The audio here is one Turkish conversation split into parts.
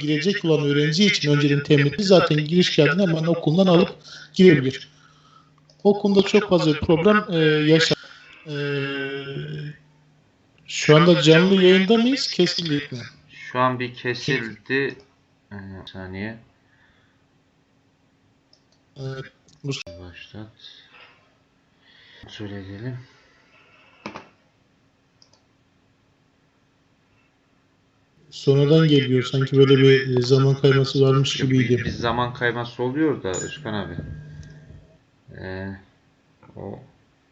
girecek olan öğrenci için önceden temin edildi. Zaten giriş kağıdını hemen okuldan alıp girebilir. O konuda çok fazla problem e, yaşa. E, şu anda canlı yayında mıyız? Kesildik mi? Şu an bir kesildi. Ee, saniye. Evet. Başlat. Söyle edelim. Sonradan geliyor. Sanki böyle bir e, zaman kayması varmış gibiydi. bir zaman kayması oluyor da Özkan abi. Ee, o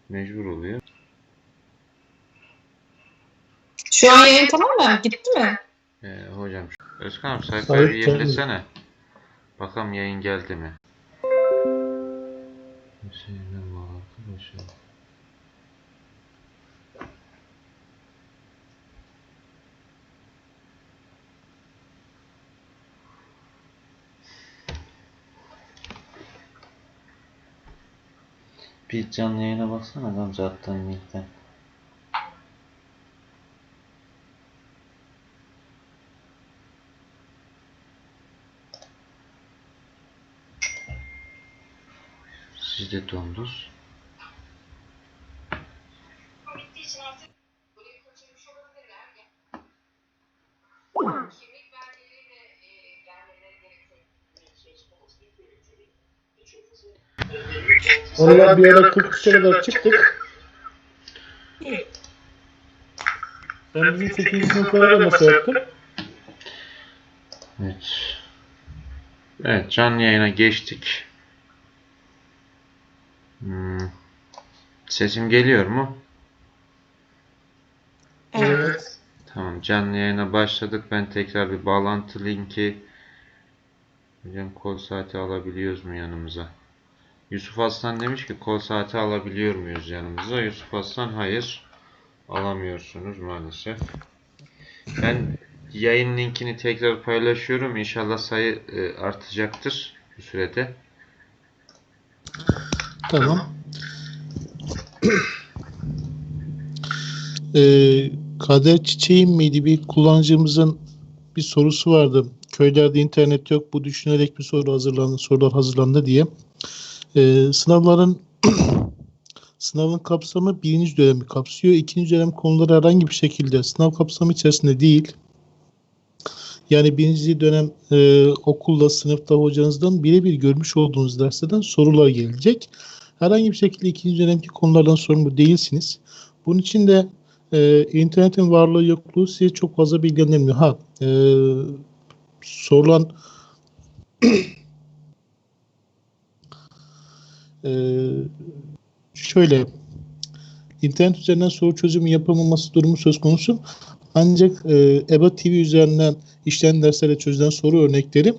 mecbur oluyor. Şu an yayın tamam mı? Gitti mi? Ee, hocam Özkan abi sayfayı bir Evet, tamam. yenilesene. Bakalım yayın geldi mi? Hüseyin'den bağlantı başladı. Bir canlı yayına baksana Gamze attığın linkten. Siz donduz. bittiği için artık burayı kaçırmış olabilirler. Ya. Kimlik belgeleriyle e, gelmeleri gerekiyor. Oralar bir ara 43'e kadar çıktık. Ben bizim 8. sınıflara da masa yaptım. Evet. Evet canlı yayına geçtik. Hmm. Sesim geliyor mu? Evet. Tamam canlı yayına başladık. Ben tekrar bir bağlantı linki Hocam kol saati alabiliyoruz mu yanımıza? Yusuf Aslan demiş ki kol saati alabiliyor muyuz yanımıza? Yusuf Aslan hayır alamıyorsunuz maalesef. Ben yayın linkini tekrar paylaşıyorum. İnşallah sayı e, artacaktır bir sürede. Tamam. Ee, Kader Çiçeğim miydi bir kullanıcımızın bir sorusu vardı. Köylerde internet yok. Bu düşünerek bir soru hazırlandı, sorular hazırlandı diye. Ee, sınavların sınavın kapsamı birinci dönemi kapsıyor. İkinci dönem konuları herhangi bir şekilde sınav kapsamı içerisinde değil. Yani birinci dönem e, okulda, sınıfta hocanızdan birebir görmüş olduğunuz derslerden sorular gelecek. Herhangi bir şekilde ikinci dönemki konulardan sorumlu değilsiniz. Bunun için de e, internetin varlığı yokluğu size çok fazla bilgilendirmiyor. Ha, e, sorulan e, şöyle internet üzerinden soru çözümü yapılmaması durumu söz konusu. Ancak e, EBA TV üzerinden işlenen derslere çözülen soru örnekleri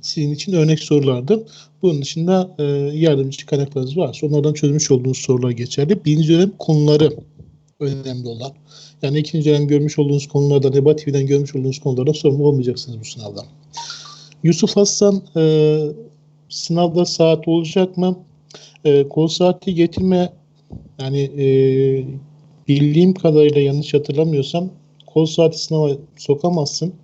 sizin için örnek sorulardır. Bunun dışında e, yardımcı kaynaklarınız varsa onlardan çözmüş olduğunuz sorular geçerli. Birinci dönem konuları önemli olan. Yani ikinci dönem görmüş olduğunuz konulardan, EBA TV'den görmüş olduğunuz konulardan sorumlu olmayacaksınız bu sınavdan. Yusuf Aslan e, sınavda saat olacak mı? E, kol saati getirme yani e, bildiğim kadarıyla yanlış hatırlamıyorsam kol saati sınava sokamazsın.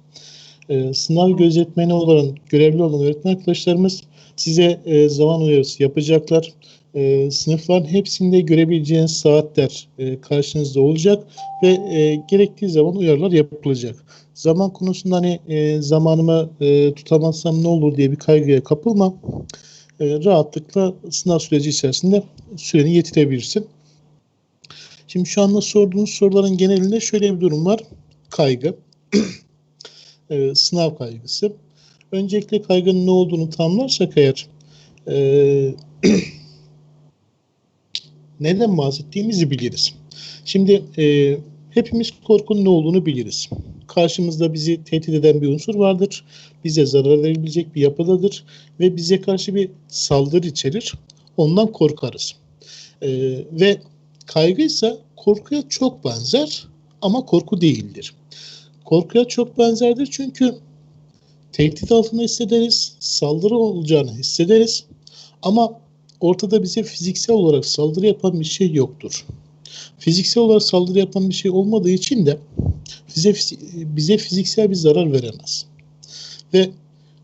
E, sınav gözetmeni olan, görevli olan öğretmen arkadaşlarımız size e, zaman uyarısı yapacaklar. E, sınıfların hepsinde görebileceğiniz saatler e, karşınızda olacak ve e, gerektiği zaman uyarılar yapılacak. Zaman konusunda hani e, zamanımı e, tutamazsam ne olur diye bir kaygıya kapılma. E, rahatlıkla sınav süreci içerisinde süreni yetirebilirsin. Şimdi şu anda sorduğunuz soruların genelinde şöyle bir durum var. Kaygı. e, sınav kaygısı. Öncelikle kaygının ne olduğunu tamlarsak eğer e, neden bahsettiğimizi biliriz. Şimdi e, hepimiz korkunun ne olduğunu biliriz. Karşımızda bizi tehdit eden bir unsur vardır. Bize zarar verebilecek bir yapıdadır ve bize karşı bir saldırı içerir. Ondan korkarız. E, ve kaygı ise korkuya çok benzer ama korku değildir. Korkuya çok benzerdir çünkü tehdit altında hissederiz, saldırı olacağını hissederiz ama ortada bize fiziksel olarak saldırı yapan bir şey yoktur. Fiziksel olarak saldırı yapan bir şey olmadığı için de bize bize fiziksel bir zarar veremez. Ve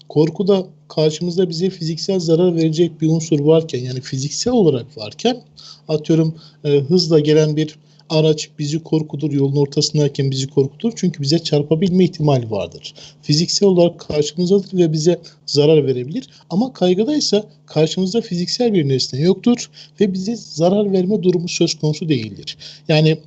korkuda karşımızda bize fiziksel zarar verecek bir unsur varken yani fiziksel olarak varken atıyorum e, hızla gelen bir araç bizi korkutur yolun ortasındayken bizi korkutur çünkü bize çarpabilme ihtimali vardır. Fiziksel olarak karşımızdadır ve bize zarar verebilir ama kaygıdaysa karşımızda fiziksel bir nesne yoktur ve bize zarar verme durumu söz konusu değildir. Yani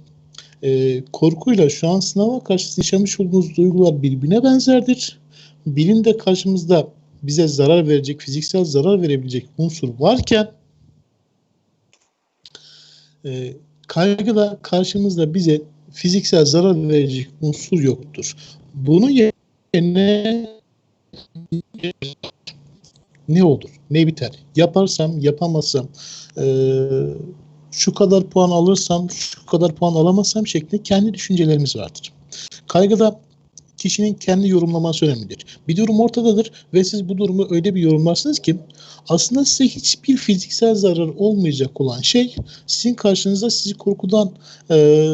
e, korkuyla şu an sınava karşı yaşamış olduğumuz duygular birbirine benzerdir. Birinde karşımızda bize zarar verecek, fiziksel zarar verebilecek unsur varken e, kaygıda karşımızda bize fiziksel zarar verecek unsur yoktur. Bunu yerine ne olur, ne biter? Yaparsam, yapamazsam, e, şu kadar puan alırsam, şu kadar puan alamazsam şeklinde kendi düşüncelerimiz vardır. Kaygıda kişinin kendi yorumlaması önemlidir. Bir durum ortadadır ve siz bu durumu öyle bir yorumlarsınız ki aslında size hiçbir fiziksel zarar olmayacak olan şey sizin karşınızda sizi korkudan e,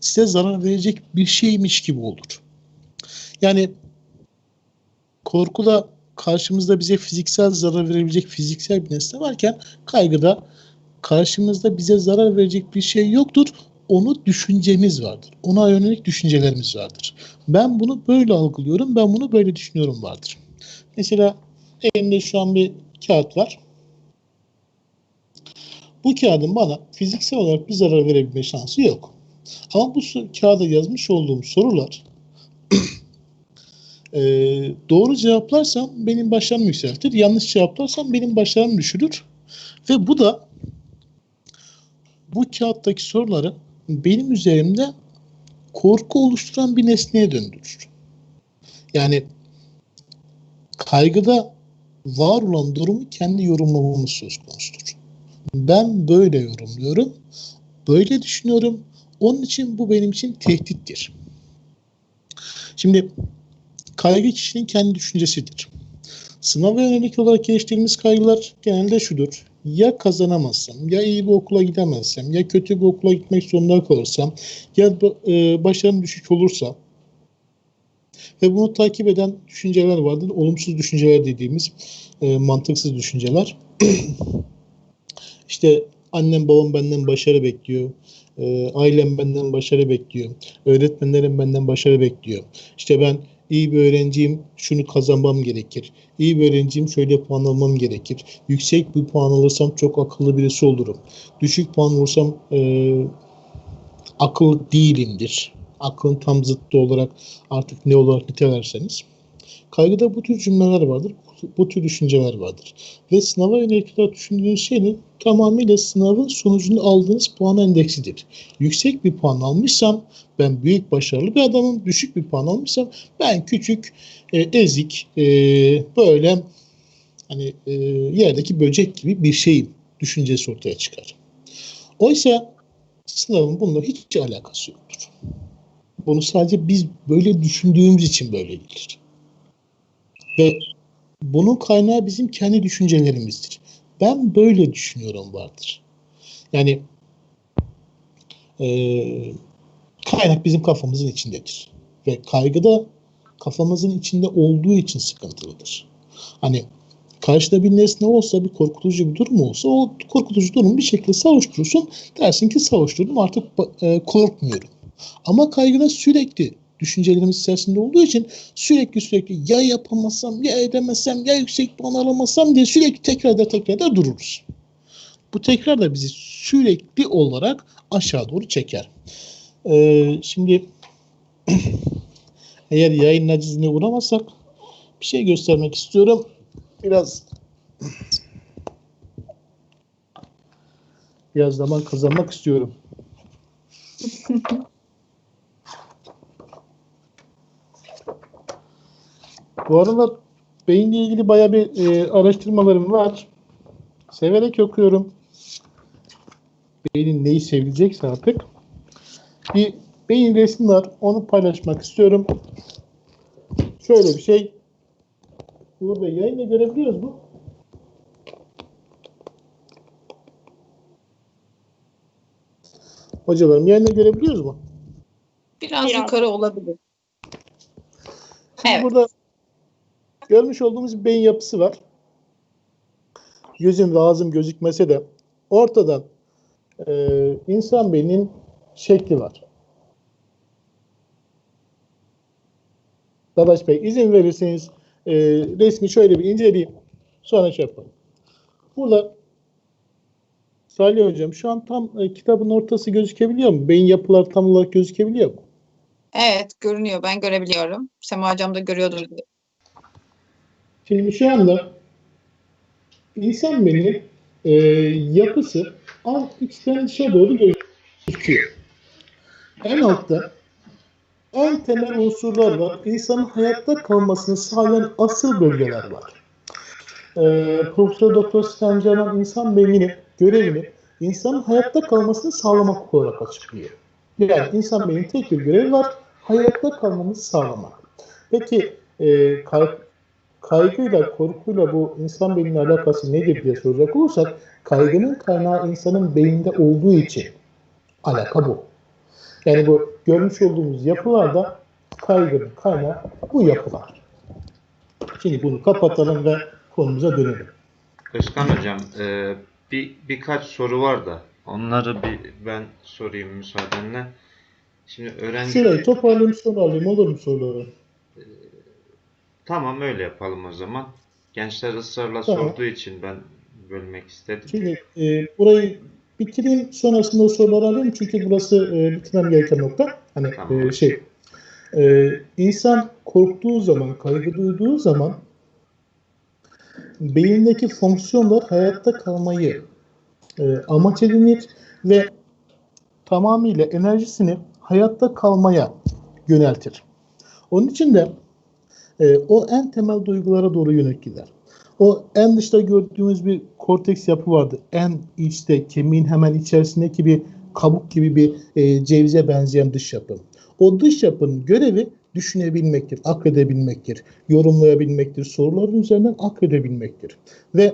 size zarar verecek bir şeymiş gibi olur. Yani korkuda karşımızda bize fiziksel zarar verebilecek fiziksel bir nesne varken kaygıda karşımızda bize zarar verecek bir şey yoktur. Onu düşüncemiz vardır. Ona yönelik düşüncelerimiz vardır. Ben bunu böyle algılıyorum, ben bunu böyle düşünüyorum vardır. Mesela elimde şu an bir kağıt var. Bu kağıdın bana fiziksel olarak bir zarar verebilme şansı yok. Ama bu kağıda yazmış olduğum sorular eee, doğru cevaplarsam benim başarım yükseltir. Yanlış cevaplarsam benim başarım düşürür. Ve bu da bu kağıttaki soruları benim üzerimde korku oluşturan bir nesneye döndürür. Yani kaygıda var olan durumu kendi yorumlamamız söz konusudur. Ben böyle yorumluyorum, böyle düşünüyorum. Onun için bu benim için tehdittir. Şimdi kaygı kişinin kendi düşüncesidir. Sınava yönelik olarak geliştirdiğimiz kaygılar genelde şudur. Ya kazanamazsam, ya iyi bir okula gidemezsem, ya kötü bir okula gitmek zorunda kalırsam, ya e, başarım düşük olursa ve bunu takip eden düşünceler vardır. Olumsuz düşünceler dediğimiz e, mantıksız düşünceler. işte annem babam benden başarı bekliyor. E, ailem benden başarı bekliyor. Öğretmenlerim benden başarı bekliyor. İşte ben iyi bir öğrenciyim, şunu kazanmam gerekir. İyi bir öğrenciyim, şöyle puan almam gerekir. Yüksek bir puan alırsam çok akıllı birisi olurum. Düşük puan alırsam e, akıllı değilimdir. Aklın tam zıttı olarak artık ne olarak nitelerseniz. Kaygıda bu tür cümleler vardır, bu tür düşünceler vardır. Ve sınava yönelik olarak düşündüğünüz şeyin tamamıyla sınavın sonucunu aldığınız puan endeksidir. Yüksek bir puan almışsam ben büyük başarılı bir adamım, düşük bir puan almışsam ben küçük, e, ezik, e, böyle hani e, yerdeki böcek gibi bir şeyim düşüncesi ortaya çıkar. Oysa sınavın bununla hiç alakası yoktur. Bunu sadece biz böyle düşündüğümüz için böyle gelir. Ve bunun kaynağı bizim kendi düşüncelerimizdir. Ben böyle düşünüyorum vardır. Yani eee kaynak bizim kafamızın içindedir. Ve kaygı da kafamızın içinde olduğu için sıkıntılıdır. Hani karşıda bir nesne olsa, bir korkutucu bir durum olsa o korkutucu durumu bir şekilde savuşturursun. Dersin ki savuşturdum artık e, korkmuyorum. Ama kaygıda sürekli düşüncelerimiz içerisinde olduğu için sürekli sürekli ya yapamazsam, ya edemezsem, ya yüksek puan alamazsam diye sürekli tekrar eder tekrar eder dururuz. Bu tekrar da bizi sürekli olarak aşağı doğru çeker. Ee, şimdi eğer yayın acizine uğramazsak bir şey göstermek istiyorum. Biraz biraz zaman kazanmak istiyorum. Bu aralar beyinle ilgili bayağı bir e, araştırmalarım var. Severek okuyorum. Beynin neyi sevilecekse artık. Bir beyin resmi var. Onu paylaşmak istiyorum. Şöyle bir şey. Uğur Bey yayında görebiliyoruz mu? Hocalarım yayında görebiliyoruz mu? Biraz, Biraz. yukarı olabilir. Şimdi Evet. burada görmüş olduğumuz bir beyin yapısı var. Gözün ve ağzım gözükmese de ortadan e, insan beyninin şekli var. Dadaş Bey izin verirseniz e, resmi şöyle bir inceleyeyim. Sonra şey yapalım. Burada Salih Hocam şu an tam e, kitabın ortası gözükebiliyor mu? Beyin yapıları tam olarak gözükebiliyor mu? Evet görünüyor. Ben görebiliyorum. Sema hocam da görüyordur. Şimdi şu anda insan beyninin e, yapısı alt içten dışa doğru gözüküyor. En altta en temel unsurlar var. İnsanın hayatta kalmasını sağlayan asıl bölgeler var. E, Profesör Doktor Sinan insan beyninin görevini insanın hayatta kalmasını sağlamak olarak açıklıyor. Yani insan beyninin tek bir görevi var. Hayatta kalmamızı sağlamak. Peki e, kay- kaygıyla, korkuyla bu insan beyninin alakası nedir diye soracak olursak kaygının kaynağı insanın beyninde olduğu için alaka bu. Yani bu görmüş olduğumuz yapılarda kaygının kaynağı bu yapılar. Şimdi bunu kapatalım ve konumuza dönelim. Özkan hocam e, bir birkaç soru var da onları bir ben sorayım müsaadenle. Şimdi öğrenci Şurayı toparlayayım sonra alayım olur mu soruları? Tamam öyle yapalım o zaman. Gençler ısrarla Tamam. sorduğu için ben bölmek istedim. Şimdi e, burayı bitireyim sonrasında o soruları alayım çünkü burası e, bitirmem gereken nokta. Hani Tamam. e, şey e, insan korktuğu zaman, kaygı duyduğu zaman beyindeki fonksiyonlar hayatta kalmayı e, amaç edinir ve tamamıyla enerjisini hayatta kalmaya yöneltir. Onun için de e, o en temel duygulara doğru yönelik gider. O en dışta gördüğümüz bir korteks yapı vardı. En içte kemiğin hemen içerisindeki bir kabuk gibi bir e, cevize benzeyen dış yapı. O dış yapının görevi düşünebilmektir, akredebilmektir, yorumlayabilmektir, soruların üzerinden akredebilmektir. Ve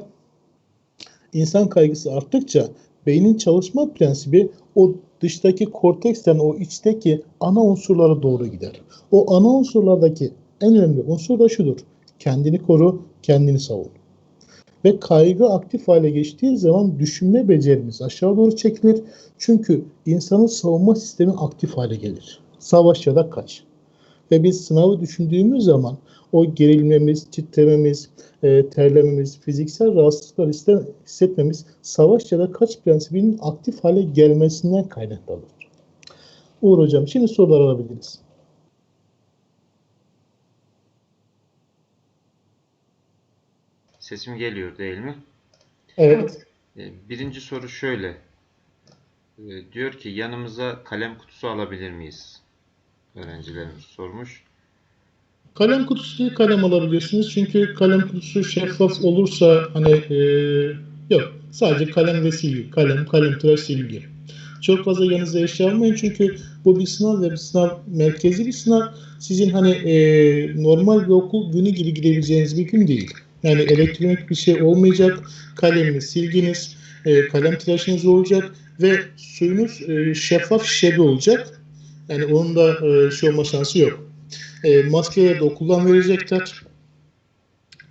insan kaygısı arttıkça beynin çalışma prensibi o dıştaki korteksten o içteki ana unsurlara doğru gider. O ana unsurlardaki en önemli unsur da şudur. Kendini koru, kendini savun. Ve kaygı aktif hale geçtiği zaman düşünme becerimiz aşağı doğru çekilir. Çünkü insanın savunma sistemi aktif hale gelir. Savaş ya da kaç. Ve biz sınavı düşündüğümüz zaman o gerilmemiz, titrememiz, e, terlememiz, fiziksel rahatsızlıklar hisse- hissetmemiz savaş ya da kaç prensibinin aktif hale gelmesinden kaynaklanır. Uğur Hocam şimdi sorular alabiliriz. Sesim geliyor değil mi? Evet. E, Birinci soru şöyle. E, Diyor ki yanımıza kalem kutusu alabilir miyiz? Öğrencilerimiz sormuş. Kalem kutusu değil kalem alabiliyorsunuz. Çünkü kalem kutusu şeffaf olursa hani e, yok. Sadece kalem ve silgi. Kalem, kalem, tıraş, silgi. Çok fazla yanınıza eşya almayın çünkü bu bir sınav ve bir sınav merkezi bir sınav. Sizin hani e, normal bir okul günü gibi gidebileceğiniz bir gün değil. Yani elektronik bir şey olmayacak. Kaleminiz, silginiz, e, kalem tıraşınız olacak ve suyunuz e, şeffaf şişede olacak. Yani onun da e, şey olma şansı yok. E, maskeleri de okuldan verecekler.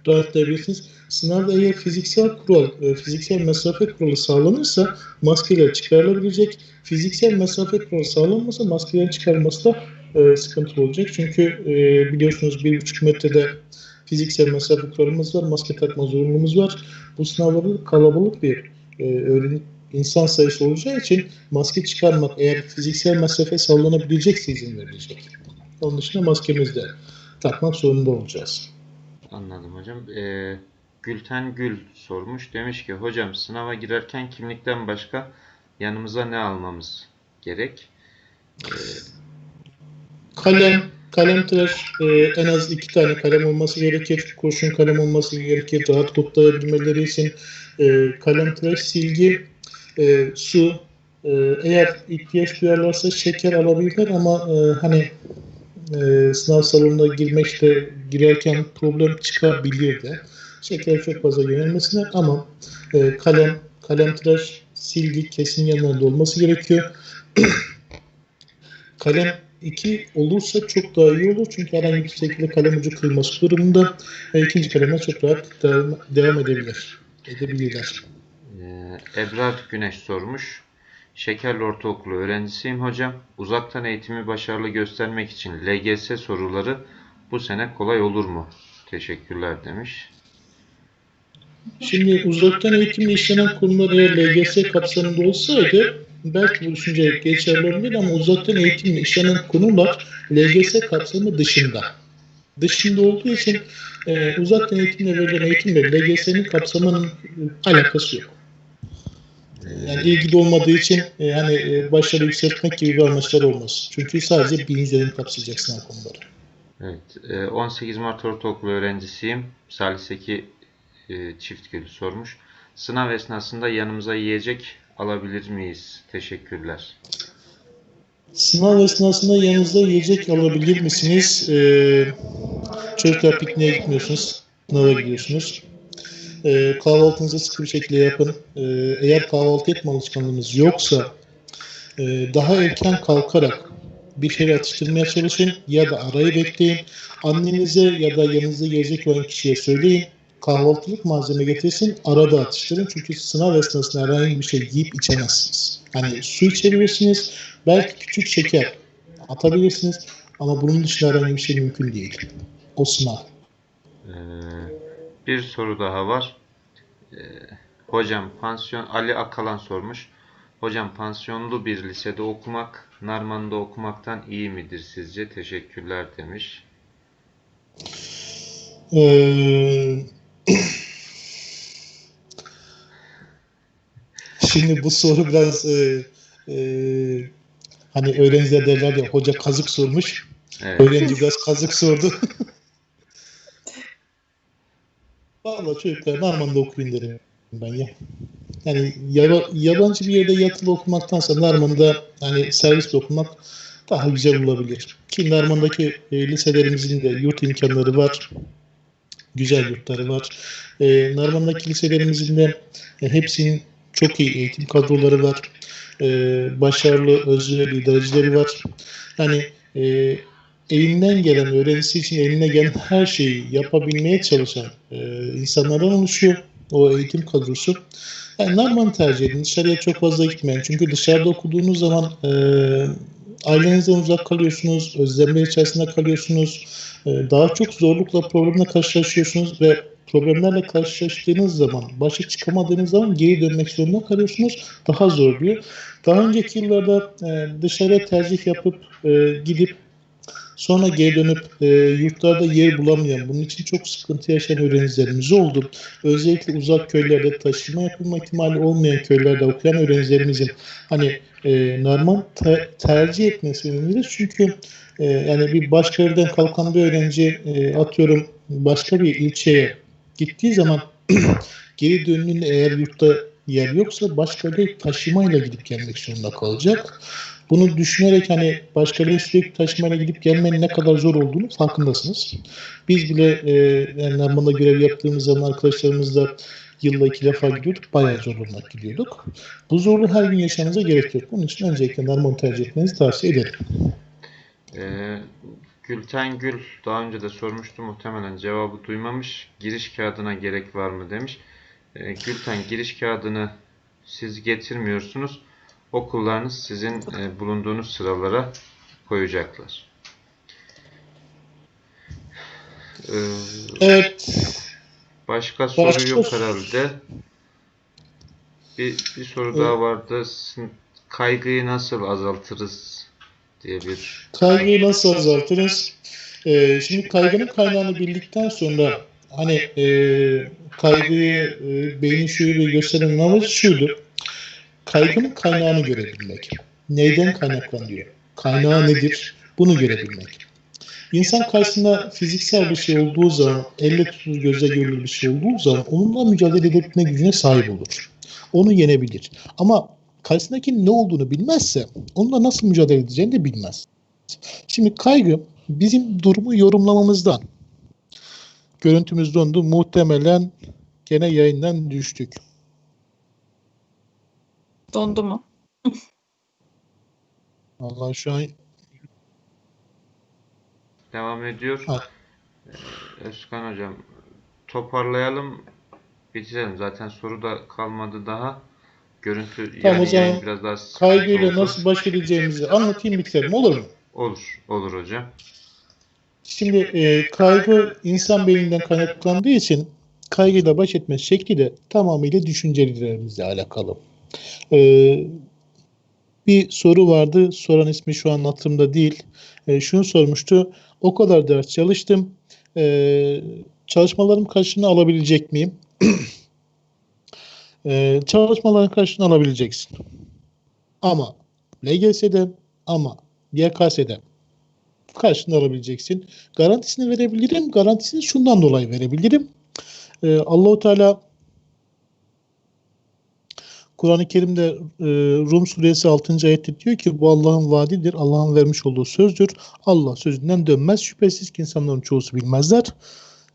Rahatlayabilirsiniz. Sınavda eğer fiziksel kural, e, fiziksel mesafe kuralı sağlanırsa maskeler çıkarılabilecek. Fiziksel mesafe kuralı sağlanmasa maskelerin çıkarılması da e, sıkıntılı olacak. Çünkü e, biliyorsunuz bir buçuk metrede fiziksel mesafe kuralımız var. Maske takma zorunluluğumuz var. Bu sınavlarda kalabalık bir e, öğrenim insan sayısı olacağı için maske çıkarmak eğer fiziksel mesafe sağlanabilecekse izin verilecek. Onun dışında maskemizi de takmak zorunda olacağız. Anladım hocam. E, Gülten Gül sormuş. Demiş ki hocam sınava girerken kimlikten başka yanımıza ne almamız gerek? Kalem, kalem tıraş e, en az iki tane kalem olması gerekir. Kurşun kalem olması gerekir. Rahat kodlayabilmeleri için e, kalem tıraş, silgi, e, su. E, eğer ihtiyaç duyarlarsa şeker alabilirler ama e, hani e, sınav salonuna girmekte girerken problem çıkabilir de. Şeker çok fazla yönelmesinler ama e, kalem, kalem tıraş, silgi kesin yanlarında olması gerekiyor. kalem 2 olursa çok daha iyi olur. Çünkü herhangi bir şekilde kalem ucu kırılması durumunda e, ikinci kaleme çok rahat devam, devam edebilir. Edebilirler. Ee, Ebrar Güneş sormuş. Şekerli Ortaokulu öğrencisiyim hocam. Uzaktan eğitimi başarılı göstermek için LGS soruları bu sene kolay olur mu? Teşekkürler demiş. Şimdi uzaktan eğitimle işlenen konular eğer LGS kapsamında olsaydı belki bu düşünce geçerli olabilir ama uzaktan eğitimle işlenen konular LGS kapsamı dışında. Dışında olduğu için e, uzaktan eğitimle verilen eğitimle LGS'nin kapsamının e, alakası yok. Yani ilgili olmadığı için e, hani e, başarı yükseltmek gibi bir amaçları olmaz. Çünkü sadece birinci dönem kapsayacak sınav konuları. Evet, e, 18 Mart Ortaokulu öğrencisiyim. Salih Seki e, Çiftgül sormuş. Sınav esnasında yanımıza yiyecek alabilir miyiz? Teşekkürler. Sınav esnasında yanınızda yiyecek alabilir misiniz? Ee, çocuklar pikniğe gitmiyorsunuz. Sınava gidiyorsunuz. Ee, kahvaltınızı sıkı bir şekilde yapın. Ee, eğer kahvaltı etme alışkanlığınız yoksa e, daha erken kalkarak bir şeyler atıştırmaya çalışın ya da arayı bekleyin. Annenize ya da yanınızda yiyecek olan kişiye söyleyin. Kahvaltılık malzeme getirsin, arada atıştırın. Çünkü sınav esnasında herhangi bir şey yiyip içemezsiniz. Hani su içebilirsiniz, belki küçük şeker atabilirsiniz ama bunun dışında herhangi bir şey mümkün değil. O sınav. Ee, bir soru daha var. Ee, hocam pansiyon Ali Akalan sormuş. Hocam pansiyonlu bir lisede okumak Narman'da okumaktan iyi midir sizce? Teşekkürler demiş. Ee, Şimdi bu soru biraz e, e, hani öğrenciler derler ya hoca kazık sormuş. Evet. Öğrenci biraz kazık sordu. Vallahi çocuklar Narman'da okuyun derim ben ya. Yani yaba- yabancı bir yerde yatılı okumaktansa Narman'da hani servisle okumak daha güzel olabilir. Ki Narman'daki e, liselerimizin de yurt imkanları var. Güzel yurtları var. E, Narman'daki liselerimizin de e, hepsinin çok iyi eğitim kadroları var. E, başarılı özverili idarecileri var. Yani e, elinden gelen, öğrencisi için eline gelen her şeyi yapabilmeye çalışan e, insanlardan oluşuyor o eğitim kadrosu. Yani Narman'ı tercih edin. Dışarıya çok fazla gitmeyin. Çünkü dışarıda okuduğunuz zaman e, ailenizden uzak kalıyorsunuz, özlemler içerisinde kalıyorsunuz. E, daha çok zorlukla, problemle karşılaşıyorsunuz ve problemlerle karşılaştığınız zaman, başa çıkamadığınız zaman geri dönmek zorunda kalıyorsunuz. Daha zor diyor. Daha önceki yıllarda e, dışarıya tercih yapıp e, gidip Sonra geri dönüp e, yurtlarda yer bulamayan, bunun için çok sıkıntı yaşayan öğrencilerimiz oldu. Özellikle uzak köylerde taşıma yapılma ihtimali olmayan köylerde okuyan öğrencilerimizin hani e, normal te- tercih etmesi önemlidir. Çünkü e, yani bir başka yerden kalkan bir öğrenci e, atıyorum başka bir ilçeye gittiği zaman geri döndüğünde eğer yurtta yer yoksa başka bir taşımayla gidip gelmek zorunda kalacak. Bunu düşünerek hani başka bir sürekli taşımayla gidip gelmenin ne kadar zor olduğunu farkındasınız. Biz bile e, yani Narman'da görev yaptığımız zaman arkadaşlarımızla yılda iki defa gidiyorduk. Bayağı zor olarak gidiyorduk. Bu zorluğu her gün yaşamanıza gerek yok. Bunun için öncelikle Narman'ı tercih etmenizi tavsiye ederim. Ee, Gülten Gül daha önce de sormuştu muhtemelen cevabı duymamış. Giriş kağıdına gerek var mı demiş. Ee, Gülten giriş kağıdını siz getirmiyorsunuz. Okullarınız sizin e, bulunduğunuz sıralara koyacaklar. Ee, Evet. Başka soru Başka- yok herhalde. Bir, bir soru daha vardı. Kaygıyı nasıl azaltırız diye bir Kaygıyı nasıl azaltırız? Ee, şimdi kaygının kaynağını bildikten sonra hani e, kaygıyı e, beynin şuuru gösteren amacı şuydu. Kaygının kaynağını görebilmek. Neyden kaynaklanıyor? Kaynağı nedir? Bunu görebilmek. İnsan karşısında fiziksel bir şey olduğu zaman, elle tutulur, gözle görülür bir şey olduğu zaman onunla mücadele edebilme gücüne sahip olur. Onu yenebilir. Ama karşısındakinin ne olduğunu bilmezse onunla nasıl mücadele edeceğini de bilmez. Şimdi kaygı bizim durumu yorumlamamızdan. Görüntümüz dondu. Muhtemelen gene yayından düştük. Dondu mu? Vallahi şu an devam ediyor. Ee, Özkan hocam toparlayalım bitirelim. Zaten soru da kalmadı daha. Görüntü Tamam, yani yayın biraz daha Kaygıyla nasıl baş edeceğimizi anlatayım bitirelim olur mu? Olur, olur hocam. Şimdi e, kaygı insan beyninden kaynaklandığı için kaygıyla baş etme şekli de tamamıyla düşüncelerimizle alakalı. E, bir soru vardı. Soran ismi şu an hatırımda değil. E, şunu sormuştu. O kadar ders çalıştım. E, çalışmalarım karşılığını alabilecek miyim? e, çalışmaların karşılığını alabileceksin. Ama LGS'de ama YKS'de karşılığını alabileceksin. Garantisini verebilirim. Garantisini şundan dolayı verebilirim. Ee, Allahu Teala Kur'an-ı Kerim'de e, Rum suresi 6. ayette diyor ki bu Allah'ın vaadidir. Allah'ın vermiş olduğu sözdür. Allah sözünden dönmez. Şüphesiz ki insanların çoğusu bilmezler.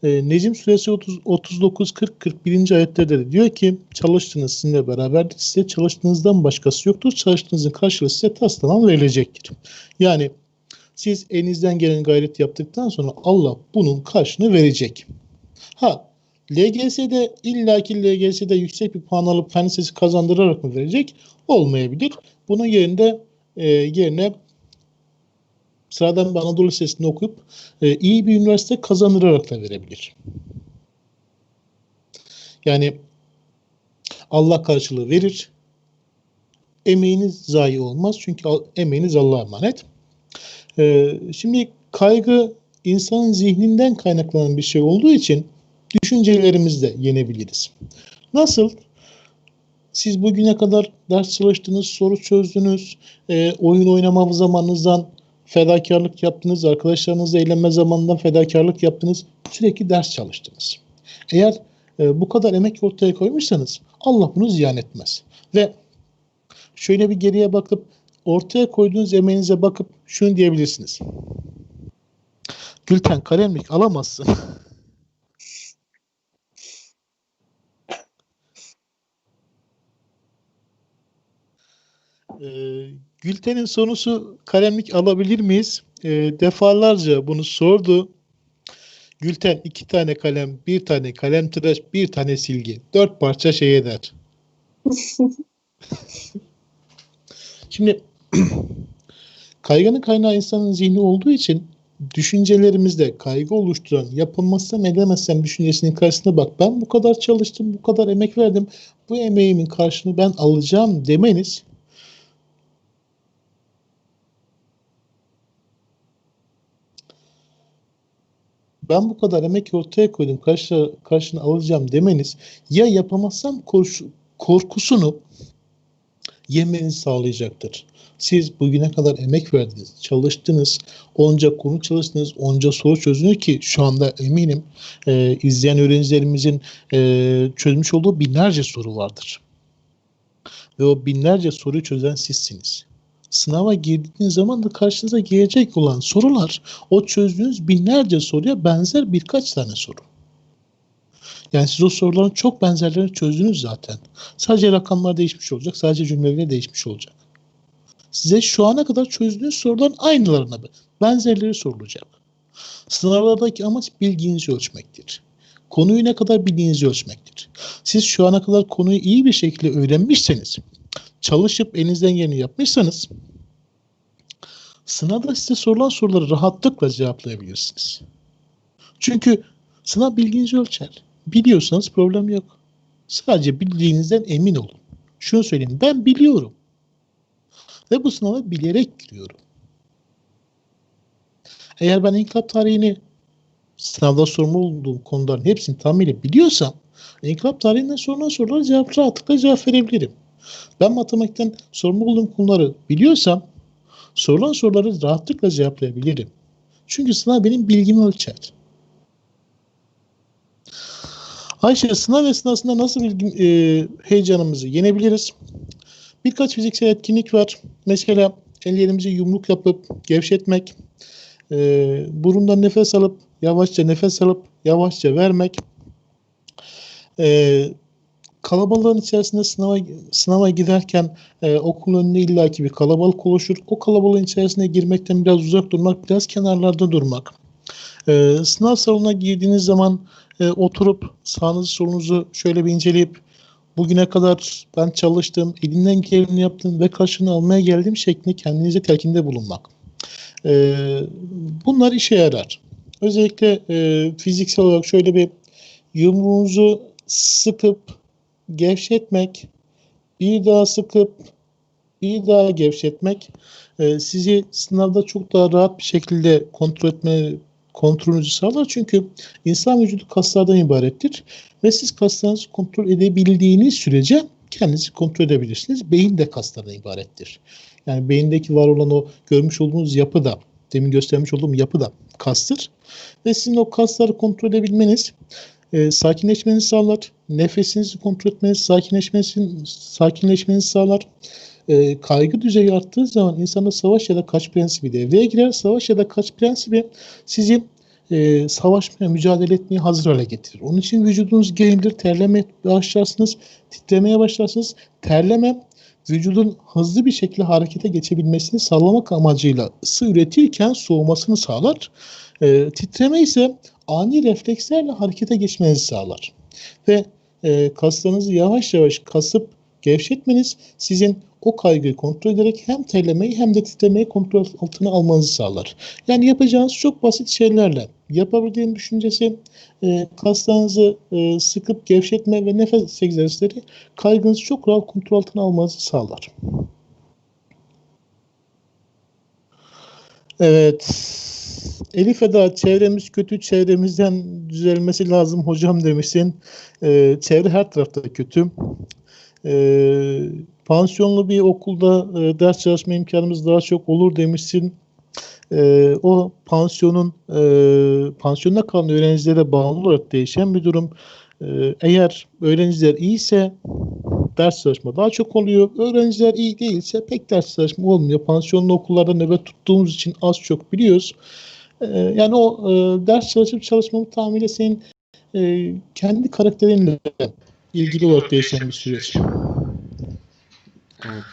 E, Necim suresi 30, 39 40 41. ayetlerde de diyor ki çalıştığınız sizinle beraberdir. Size çalıştığınızdan başkası yoktur. Çalıştığınızın karşılığı size taslanan verilecektir. Yani siz elinizden gelen gayret yaptıktan sonra Allah bunun karşını verecek. Ha LGS'de illaki LGS'de yüksek bir puan alıp fen lisesi kazandırarak mı verecek? Olmayabilir. Bunun yerinde e, yerine sıradan bir Anadolu Lisesi'nde okuyup e, iyi bir üniversite kazandırarak da verebilir. Yani Allah karşılığı verir. Emeğiniz zayi olmaz. Çünkü emeğiniz Allah'a emanet. Ee, şimdi kaygı insanın zihninden kaynaklanan bir şey olduğu için düşüncelerimizle yenebiliriz. Nasıl? Siz bugüne kadar ders çalıştınız, soru çözdünüz, e, oyun oynama zamanınızdan fedakarlık yaptınız, arkadaşlarınızla eğlenme zamanından fedakarlık yaptınız, sürekli ders çalıştınız. Eğer e, bu kadar emek ortaya koymuşsanız Allah bunu ziyan etmez. Ve şöyle bir geriye bakıp ortaya koyduğunuz emeğinize bakıp şunu diyebilirsiniz. Gülten kalemlik alamazsın. Ee, Gülten'in sorusu kalemlik alabilir miyiz? Ee, defalarca bunu sordu. Gülten iki tane kalem, bir tane kalem tıraş, bir tane silgi. Dört parça şey eder. Şimdi kaygının kaynağı insanın zihni olduğu için düşüncelerimizde kaygı oluşturan yapılmazsam edemezsem düşüncesinin karşısına bak ben bu kadar çalıştım, bu kadar emek verdim, bu emeğimin karşılığını ben alacağım demeniz ben bu kadar emek ortaya koydum karşı, karşını alacağım demeniz ya yapamazsam korku- korkusunu yemenizi sağlayacaktır. Siz bugüne kadar emek verdiniz, çalıştınız, onca konu çalıştınız, onca soru çözdünüz ki şu anda eminim e, izleyen öğrencilerimizin e, çözmüş olduğu binlerce soru vardır. Ve o binlerce soruyu çözen sizsiniz. Sınava girdiğiniz zaman da karşınıza gelecek olan sorular o çözdüğünüz binlerce soruya benzer birkaç tane soru. Yani siz o soruların çok benzerlerini çözdünüz zaten. Sadece rakamlar değişmiş olacak, sadece cümleler değişmiş olacak. Size şu ana kadar çözdüğünüz soruların aynılarına benzerleri sorulacak. Sınavlardaki amaç bilginizi ölçmektir. Konuyu ne kadar bildiğinizi ölçmektir. Siz şu ana kadar konuyu iyi bir şekilde öğrenmişseniz, çalışıp elinizden geleni yapmışsanız, sınavda size sorulan soruları rahatlıkla cevaplayabilirsiniz. Çünkü sınav bilginizi ölçer. Biliyorsanız problem yok. Sadece bildiğinizden emin olun. Şunu söyleyeyim, ben biliyorum. Ve bu sınava bilerek giriyorum. Eğer ben inkılap tarihini sınavda sorumlu olduğum konuların hepsini tamamıyla biliyorsam inkılap tarihinden sorulan sorulara cevap rahatlıkla cevap verebilirim. Ben matematikten sorumlu olduğum konuları biliyorsam sorulan soruları rahatlıkla cevaplayabilirim. Çünkü sınav benim bilgimi ölçer. Ayşe sınav esnasında nasıl bilgi, e, heyecanımızı yenebiliriz? Birkaç fiziksel etkinlik var. Mesela ellerimizi yumruk yapıp gevşetmek, e, burundan nefes alıp yavaşça nefes alıp yavaşça vermek, e, kalabalığın içerisinde sınava sınava giderken e, okulun önünde illaki bir kalabalık oluşur. O kalabalığın içerisine girmekten biraz uzak durmak, biraz kenarlarda durmak. E, sınav salonuna girdiğiniz zaman e, oturup sağınızı solunuzu şöyle bir inceleyip bugüne kadar ben çalıştım, elimden geleni yaptım ve karşılığını almaya geldim şeklinde kendinize telkinde bulunmak. E, bunlar işe yarar. Özellikle e, fiziksel olarak şöyle bir yumruğunuzu sıkıp gevşetmek, bir daha sıkıp bir daha gevşetmek e, sizi sınavda çok daha rahat bir şekilde kontrol etme kontrolünüzü sağlar. Çünkü insan vücudu kaslardan ibarettir ve siz kaslarınızı kontrol edebildiğiniz sürece kendinizi kontrol edebilirsiniz. Beyin de kaslardan ibarettir. Yani beyindeki var olan o görmüş olduğunuz yapı da, demin göstermiş olduğum yapı da kastır. Ve sizin o kasları kontrol edebilmeniz e, sakinleşmenizi sağlar. Nefesinizi kontrol etmeniz, sakinleşmenizi, sakinleşmenizi sağlar. E, kaygı düzeyi arttığı zaman insanda savaş ya da kaç prensibi devreye girer. Savaş ya da kaç prensibi sizi e, savaşmaya, mücadele etmeye hazır hale getirir. Onun için vücudunuz gerilir, terlemeye başlarsınız, titremeye başlarsınız. Terleme vücudun hızlı bir şekilde harekete geçebilmesini sağlamak amacıyla ısı üretirken soğumasını sağlar. E, titreme ise ani reflekslerle harekete geçmenizi sağlar. Ve e, kaslarınızı yavaş yavaş kasıp gevşetmeniz sizin o kaygıyı kontrol ederek hem terlemeyi hem de titremeyi kontrol altına almanızı sağlar. Yani yapacağınız çok basit şeylerle yapabildiğim düşüncesi e, kaslarınızı e, sıkıp gevşetme ve nefes egzersizleri kaygınızı çok rahat kontrol altına almanızı sağlar. Evet. Elif Eda çevremiz kötü, çevremizden düzelmesi lazım hocam demişsin. Ee, çevre her tarafta kötü. Ee, pansiyonlu bir okulda e, ders çalışma imkanımız daha çok olur demişsin. Ee, o pansiyonun e, pansiyonda kalan öğrencilere bağlı olarak değişen bir durum. Ee, eğer öğrenciler iyiyse ders çalışma daha çok oluyor. Öğrenciler iyi değilse pek ders çalışma olmuyor. Pansiyonlu okullarda nöbet tuttuğumuz için az çok biliyoruz. Ee, yani o e, ders çalışıp çalışmamı tamamıyla senin e, kendi karakterinle ilgili olarak değişen bir süreç. Evet.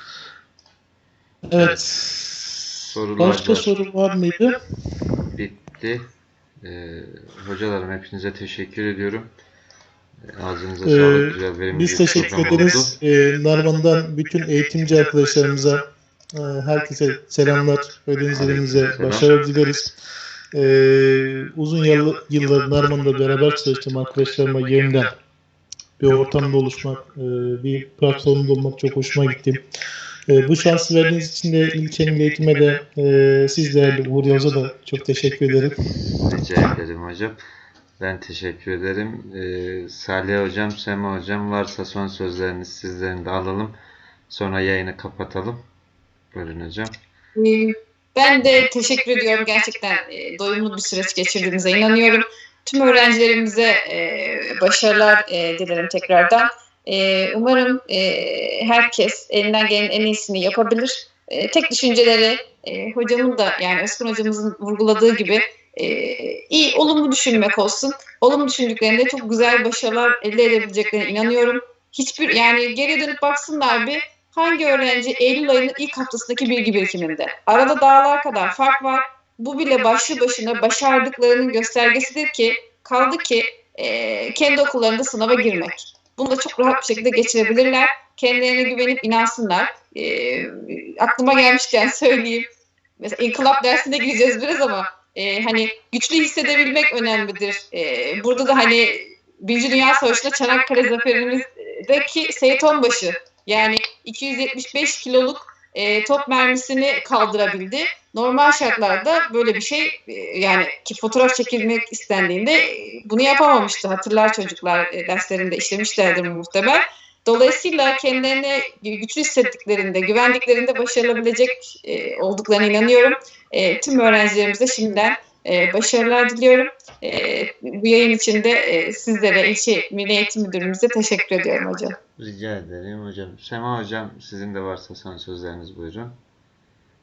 Evet. Sorular Başka da soru var mıydı? bitti. Ee, hocalarım hepinize teşekkür ediyorum. Ağzınıza Ee, sağlık. Güzel verimli Biz teşekkür ederiz. Ee, Narman'dan bütün eğitimci arkadaşlarımıza, e, herkese selamlar. Öğrencilerimize başarı dileriz. Ee, uzun yıl, yıllar Narman'da beraber çalıştığım arkadaşlarıma yeniden bir ortamda oluşmak, e, bir platformda olmak çok hoşuma gitti. E, bu şansı verdiğiniz için de ilçenin eğitime de e, siz değerli Uğur Yavuz'a da çok teşekkür ederim. Rica ederim hocam. Ben teşekkür ederim. Ee, Salih hocam, Sema hocam varsa son sözleriniz sizlerin de alalım. Sonra yayını kapatalım. Buyurun hocam. Ee, Ben de teşekkür ediyorum. Gerçekten e, doyumlu bir süreç geçirdiğimize inanıyorum. Tüm öğrencilerimize e, başarılar e, dilerim tekrardan. Umarım herkes elinden gelen en iyisini yapabilir. Tek düşünceleri hocamın da yani Özkan hocamızın vurguladığı gibi e, iyi, olumlu düşünmek olsun. Olumlu düşündüklerinde çok güzel başarılar elde edebileceklerine inanıyorum. Hiçbir yani geriye dönüp baksınlar bir hangi öğrenci Eylül ayının ilk haftasındaki bilgi birikiminde. Arada dağlar kadar fark var. Bu bile başlı başına başardıklarının göstergesidir ki kaldı ki e, kendi okullarında sınava girmek. Bunu da çok rahat bir şekilde geçirebilirler. Kendilerine güvenip inansınlar. E, aklıma gelmişken söyleyeyim. Mesela inkılap dersine gireceğiz biraz ama e, hani güçlü hissedebilmek önemlidir. E, burada da hani Birinci Dünya Savaşı'nda Çanakkale zaferimizdeki Seyit Onbaşı yani 275 kiloluk e, top mermisini kaldırabildi. Normal şartlarda böyle bir şey e, yani ki fotoğraf çekilmek istendiğinde e, bunu yapamamıştı. Hatırlar çocuklar e, derslerinde işlemişlerdir muhtemel. Dolayısıyla kendilerini güçlü hissettiklerinde, güvendiklerinde başarılabilecek e, olduklarına inanıyorum. E, tüm öğrencilerimize şimdiden e, başarılar diliyorum. E, bu yayın için de e, sizlere, ilçe Milli Eğitim Müdürümüze teşekkür ediyorum hocam. Rica ederim hocam. Sema hocam sizin de varsa son sözleriniz buyurun.